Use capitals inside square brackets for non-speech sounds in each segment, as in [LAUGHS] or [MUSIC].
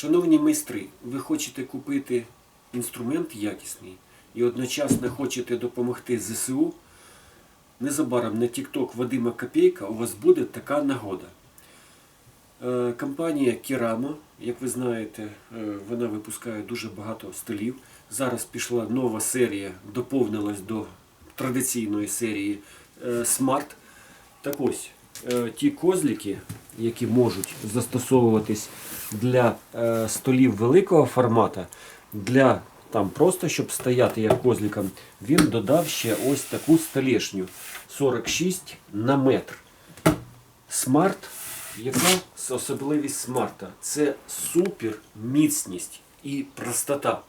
Шановні майстри, ви хочете купити інструмент якісний і одночасно хочете допомогти ЗСУ. Незабаром на TikTok Вадима Копейка у вас буде така нагода. Е, Компанія Керама, як ви знаєте, е, вона випускає дуже багато столів. Зараз пішла нова серія, доповнилась до традиційної серії е, Smart. Так ось, ті козлики, які можуть застосовуватись для е, столів великого формату, для там просто щоб стояти як козликом, він додав ще ось таку столешню 46 на метр. Смарт, яка особливість смарта? Це супер міцність і простота.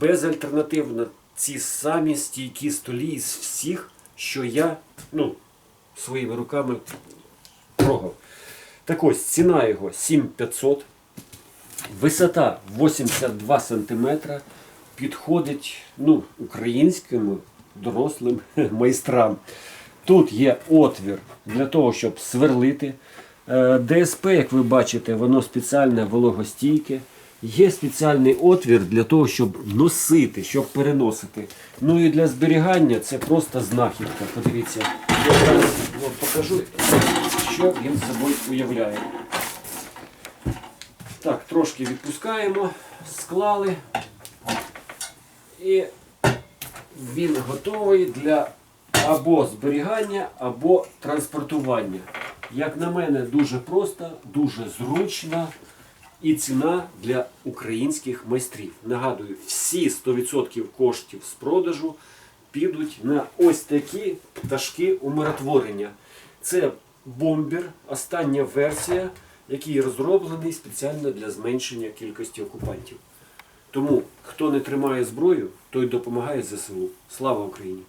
Безальтернативно ці самі стійкі столі із всіх, що я ну, своїми руками трогав. Так ось, ціна його 7500, висота 82 см, підходить ну, українським дорослим [LAUGHS] майстрам. Тут є отвір для того, щоб сверлити. Е, ДСП, як ви бачите, воно спеціальне вологостійке. Є спеціальний отвір для того, щоб носити, щоб переносити. Ну і для зберігання це просто знахідка. Подивіться, я зараз покажу, що він собою уявляє. Так, трошки відпускаємо, склали. І він готовий для або зберігання, або транспортування. Як на мене, дуже просто, дуже зручно і ціна для українських майстрів. Нагадую, всі 100% коштів з продажу підуть на ось такі пташки умиротворення. Це бомбер, остання версія, який розроблений спеціально для зменшення кількості окупантів. Тому хто не тримає зброю, той допомагає ЗСУ. Слава Україні!